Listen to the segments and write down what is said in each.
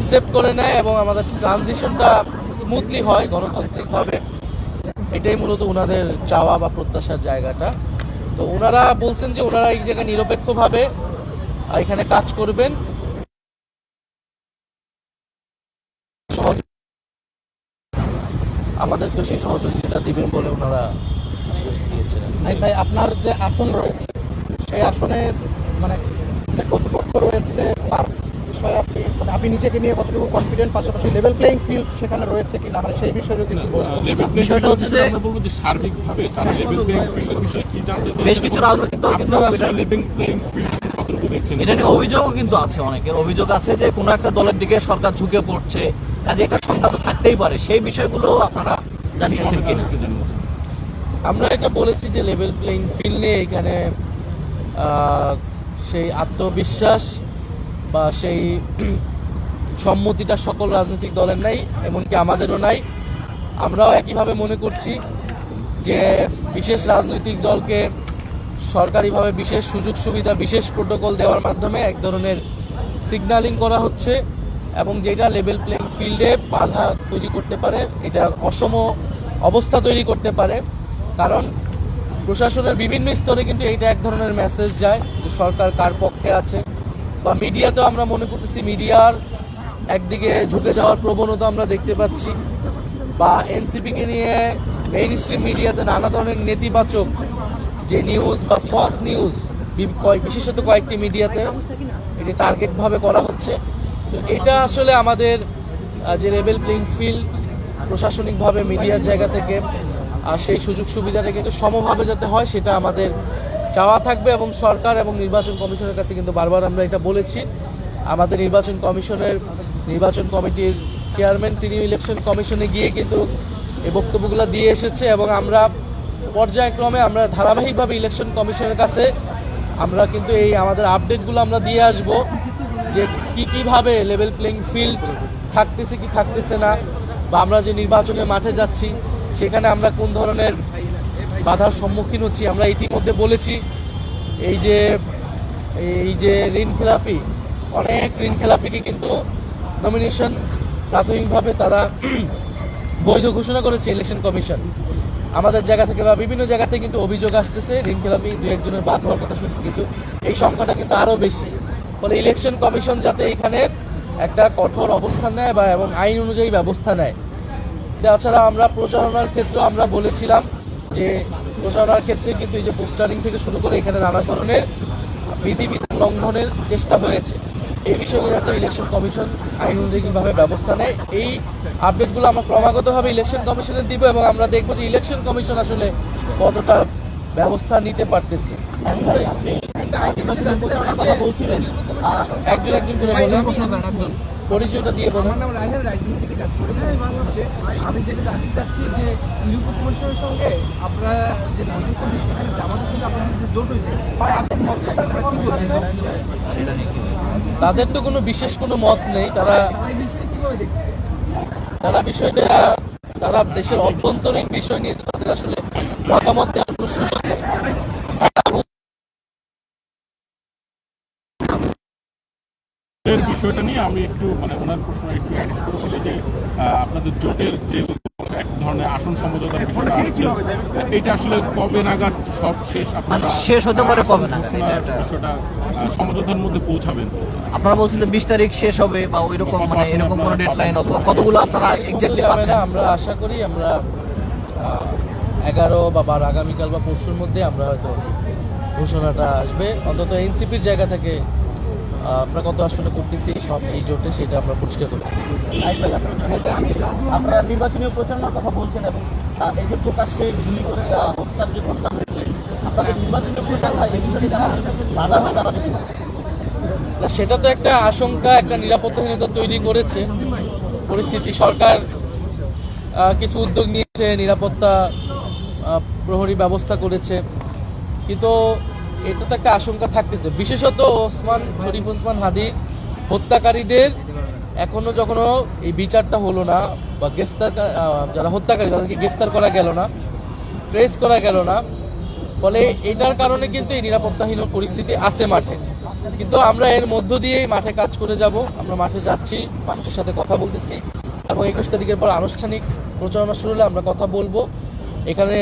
Accept করে নেয় এবং আমাদের ট্রানজিশনটা স্মুথলি হয় গণতান্ত্রিকভাবে। এটাই মূলত ওনাদের চাওয়া বা প্রত্যাশার জায়গাটা। তো ওনারা বলছেন যে ওনারা এই জায়গায় নিরপেক্ষভাবে এখানে কাজ করবেন। আমাদেরকে সেই সহযোগিতা দিবেন বলে ওনারা আশ্বাস দিয়েছিলেন ভাই ভাই, আপনার যে আসন রয়েছে, সেই আসনে মানে কর্তৃপক্ষ রয়েছে? আপনি নিজেকে নিয়ে কতটুকু কনফিডেন্ট পাশাপাশি লেভেল প্লেইং ফিল্ড সেখানে রয়েছে কিনা মানে সেই বিষয়ে যদি বিষয়টা হচ্ছে যে- আমরা বলব যে সার্বিকভাবে তারা লেভেল প্লেইং ফিল্ডের বিষয়ে কি জানতে বেশ কিছু রাজনৈতিক দল কিন্তু এটা- লেভেল প্লেইং ফিল্ড এটা নিয়ে অভিযোগও কিন্তু আছে অনেকের। অভিযোগ আছে যে কোনো একটা দলের দিকে সরকার ঝুঁকে পড়ছে কাজে একটা সংখ্যা তো থাকতেই পারে। সেই বিষয়গুলো আপনারা জানিয়েছেন কিনা? কি আমরা এটা বলেছি যে লেভেল প্লেইং ফিল্ড নিয়ে এখানে আহ, সেই আত্মবিশ্বাস বা সেই সম্মতিটা সকল রাজনৈতিক দলের নাই, এমনকি আমাদেরও নাই। আমরাও একইভাবে মনে করছি যে বিশেষ রাজনৈতিক দলকে সরকারিভাবে বিশেষ সুযোগ সুবিধা, বিশেষ প্রোটোকল দেওয়ার মাধ্যমে এক ধরনের সিগন্যালিং করা হচ্ছে এবং যেটা লেভেল প্লেইং ফিল্ডে বাধা তৈরি করতে পারে এটা অসম অবস্থা তৈরি করতে পারে। কারণ প্রশাসনের বিভিন্ন স্তরে কিন্তু এইটা এক ধরনের মেসেজ যায় যে সরকার কার পক্ষে আছে। বা মিডিয়াতেও আমরা মনে করতেছি মিডিয়ার একদিকে ঝুঁকে যাওয়ার প্রবণতা আমরা দেখতে পাচ্ছি, বা এনসিপিকে নিয়ে মেইন স্ট্রিম মিডিয়াতে নানা ধরনের নেতিবাচক যে নিউজ বা ফলস নিউজ বিশেষত কয়েকটি মিডিয়াতে এটি টার্গেট ভাবে করা হচ্ছে। তো এটা আসলে আমাদের যে লেভেল প্লেইং ফিল্ড প্রশাসনিকভাবে মিডিয়ার জায়গা থেকে সেই সুযোগ সুবিধাটা কিন্তু সমভাবে যাতে হয়, সেটা আমাদের চাওয়া থাকবে এবং সরকার এবং নির্বাচন কমিশনের কাছে কিন্তু বারবার আমরা এটা বলেছি। আমাদের নির্বাচন কমিশনের নির্বাচন কমিটির চেয়ারম্যান, তিনি ইলেকশন কমিশনে গিয়ে কিন্তু এই বক্তব্যগুলো দিয়ে এসেছে এবং আমরা পর্যায়ক্রমে আমরা ধারাবাহিকভাবে ইলেকশন কমিশনের কাছে আমরা কিন্তু এই আমাদের আপডেটগুলো আমরা দিয়ে আসব যে কি কীভাবে লেভেল প্লেইং ফিল্ড থাকতেছে কি থাকতেছে না বা আমরা যে নির্বাচনের মাঠে যাচ্ছি, সেখানে আমরা কোন ধরনের বাধার সম্মুখীন হচ্ছি, আমরা ইতিমধ্যে বলেছি এই যে এই যে ঋণ খেলাপি অনেক ঋণ খেলাপিকে কিন্তু নমিনেশন প্রাথমিকভাবে তারা বৈধ ঘোষণা করেছে ইলেকশন কমিশন আমাদের জায়গা থেকে বা বিভিন্ন জায়গা থেকে কিন্তু অভিযোগ আসতেছে, ঋণ খেলাপি দু একজনের বাদ হওয়ার কথা শুনছি, কিন্তু এই সংখ্যাটা কিন্তু আরও বেশি। ফলে ইলেকশন কমিশন যাতে এখানে একটা কঠোর অবস্থান নেয় বা এবং আইন অনুযায়ী ব্যবস্থা নেয়। তাছাড়া আমরা প্রচারণার ক্ষেত্রে আমরা বলেছিলাম যে প্রচারণার ক্ষেত্রে কিন্তু এই যে পোস্টারিং থেকে শুরু করে এখানে নানা ধরনের বিধিবিধান লঙ্ঘনের চেষ্টা হয়েছে। এই বিষয়ে একটা ইলেকশন কমিশন আইন অনুযায়ী কীভাবে ব্যবস্থা নেয় এই আপডেটগুলো আমরা ক্রমাগতভাবে ইলেকশন কমিশনে দিব এবং আমরা দেখব যে ইলেকশন কমিশন আসলে কতটা ব্যবস্থা নিতে পারতেছে। একজন একজন করে পরিচয়টা দিয়ে আমার নাম রাহেল রাজনীতি থেকে কাজ করি হ্যাঁ, যে আমি যেটা জানতে চাচ্ছি যে ইউরোপ কমিশনের সঙ্গে আপনারা যে নাগরিক কমিশন সেখানে জামাতের সঙ্গে আপনাদের যে জোট হয়েছে তাদের তো কোনো বিশেষ কোনো মত নেই তারা তারা বিষয়ে কীভাবে দেখছে? তারা বিষয়টা তারা দেশের অভ্যন্তরীণ বিষয় নিয়ে তাদের আসলে মতামত দেওয়ার কোনো সুযোগ নেই। এর বিষয়টা নিয়ে আমি একটু মানে ওনার প্রশ্ন একটু করে বলি যে আপনাদের জোটের যে এক ধরনের আসন সমঝোতার বিষয়টা আসছে এটা আসলে কবে নাগাদ সব শেষ? আপনারা মানে শেষ হতে পারে কবে না, বিষয়টা সমঝোতার মধ্যে পৌঁছাবেন। আপনারা বলছিলেন বিশ তারিখ শেষ হবে বা ওই রকম মানে এরকম কোনো ডেডলাইন অথবা কতগুলো আপনারা এক্স্যাক্টলি পাচ্ছেন? আমরা আশা করি আমরা এগারো বা বারো আগামীকাল বা পরশুর মধ্যে আমরা হয়তো ঘোষণাটা আসবে। অন্তত এনসিপির জায়গা থেকে আমরা কত আসলে করতেছি সব এই জোটে সেটা আমরা পরিষ্কার করি আপনারা নির্বাচনীয় প্রচারণার কথা বলছেন এবং এই যে প্রকাশ্যে গুলি করে হত্যার যে ঘটনা আপনাদের নির্বাচনীয় প্রচারণা এই বিষয়ে বাধা হয়ে দাঁড়াবে না, সেটা তো একটা আশঙ্কা একটা নিরাপত্তাহীনতা তৈরি করেছে। পরিস্থিতি সরকার কিছু উদ্যোগ নিয়েছে নিরাপত্তা প্রহরী ব্যবস্থা করেছে। কিন্তু এটা তো একটা আশঙ্কা থাকতেছে। বিশেষত ওসমান, শরীফ ওসমান হাদি হত্যাকারীদের এখনও যখনও এই বিচারটা হলো না বা গ্রেফতার যারা হত্যাকারী, তাদেরকে গ্রেফতার করা গেল না, ট্রেস করা গেল না, ফলে এটার কারণে কিন্তু এই নিরাপত্তাহীন পরিস্থিতি আছে মাঠে। কিন্তু আমরা এর মধ্য দিয়েই মাঠে কাজ করে যাব, আমরা মাঠে যাচ্ছি, মানুষের সাথে কথা বলতেছি, এবং একুশ তারিখের পর আনুষ্ঠানিক প্রচারণা শুরু হলে আমরা কথা বলব। এখানে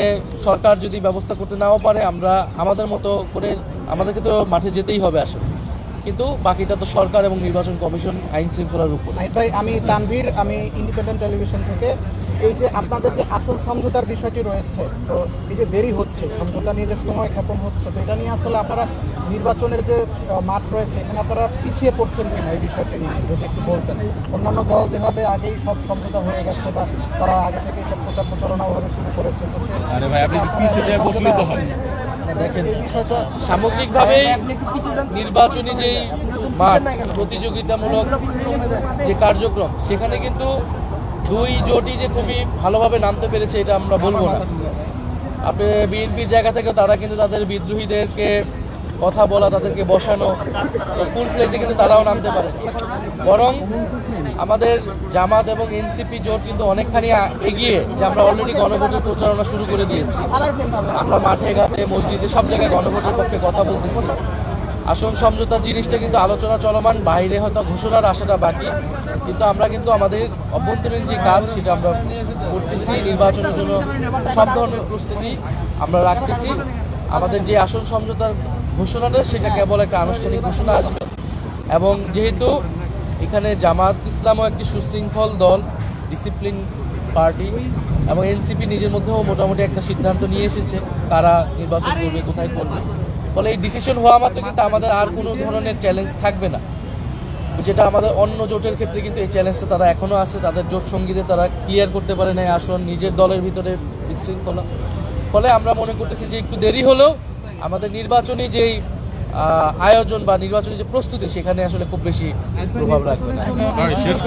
সরকার যদি ব্যবস্থা করতে নাও পারে, আমরা আমাদের মতো করে আমাদেরকে তো মাঠে যেতেই হবে আসলে। কিন্তু বাকিটা তো সরকার এবং নির্বাচন কমিশন আইন শৃঙ্খলার উপর আমি তানভীর, আমি ইন্ডিপেন্ডেন্ট টেলিভিশন থেকে এই যে আপনাদের যে আসল সমঝোতার বিষয়টি রয়েছে তো এই যে দেরি হচ্ছে সমঝোতা নিয়ে যে সময় ক্ষেপণ হচ্ছে তো এটা নিয়ে আসলে আপনারা নির্বাচনের যে মাঠ রয়েছে এখানে আপনারা পিছিয়ে পড়ছেন কিনা এই বিষয়টি নিয়ে যদি একটু বলতেন। অন্যান্য দল যেভাবে আগেই সব সমঝোতা হয়ে গেছে বা তারা আগে থেকেই সব প্রচার প্রচারণা ওভাবে শুরু করেছে তো সে আরে ভাই আপনি পিছিয়ে যায় বসলে তো হয়। দেখেন এই বিষয়টা সামগ্রিকভাবেই নির্বাচনী যেই মাঠ প্রতিযোগিতামূলক যে কার্যক্রম সেখানে কিন্তু দুই জোটই যে খুবই ভালোভাবে নামতে পেরেছে, এটা আমরা বলব না। আপনি বিএনপির জায়গা থেকে তারা কিন্তু তাদের বিদ্রোহীদেরকে কথা বলা, তাদেরকে বসানো ফুল ফ্লেজে কিন্তু তারাও নামতে পারে। বরং আমাদের জামাত এবং এনসিপি জোট কিন্তু অনেকখানি এগিয়ে যে আমরা অলরেডি গণভোটের প্রচারণা শুরু করে দিয়েছি। আমরা মাঠে, ঘাটে, মসজিদে সব জায়গায় গণভোটের পক্ষে কথা বলতেছি। আসন সমঝোতা জিনিসটা কিন্তু আলোচনা চলমান, বাইরে হয়তো ঘোষণার আশাটা বাকি। কিন্তু আমরা কিন্তু আমাদের অভ্যন্তরীণ যে কাজ, সেটা আমরা করতেছি, নির্বাচনের জন্য সব ধরনের প্রস্তুতি আমরা রাখতেছি। আমাদের যে আসন সমঝোতার ঘোষণাটা, সেটা কেবল একটা আনুষ্ঠানিক ঘোষণা আসবে। এবং যেহেতু এখানে জামাত ইসলামও একটি সুশৃঙ্খল দল, ডিসিপ্লিন পার্টি, এবং এনসিপি নিজের মধ্যেও মোটামুটি একটা সিদ্ধান্ত নিয়ে এসেছে তারা নির্বাচন করবে, কোথায় করবে। ফলে এই ডিসিশন হওয়া মাত্র কিন্তু আমাদের আর কোনো ধরনের চ্যালেঞ্জ থাকবে না। যেটা আমাদের অন্য জোটের ক্ষেত্রে কিন্তু এই চ্যালেঞ্জটা তারা এখনও আছে তাদের জোট সঙ্গীতে তারা ক্লিয়ার করতে পারে না এই আসন নিজের দলের ভিতরে বিশৃঙ্খলা। ফলে আমরা মনে করতেছি যে একটু দেরি হলেও আমাদের নির্বাচনী যেই আয়োজন বা নির্বাচনী যে প্রস্তুতি সেখানে আসলে খুব বেশি প্রভাব রাখবে না। শেষ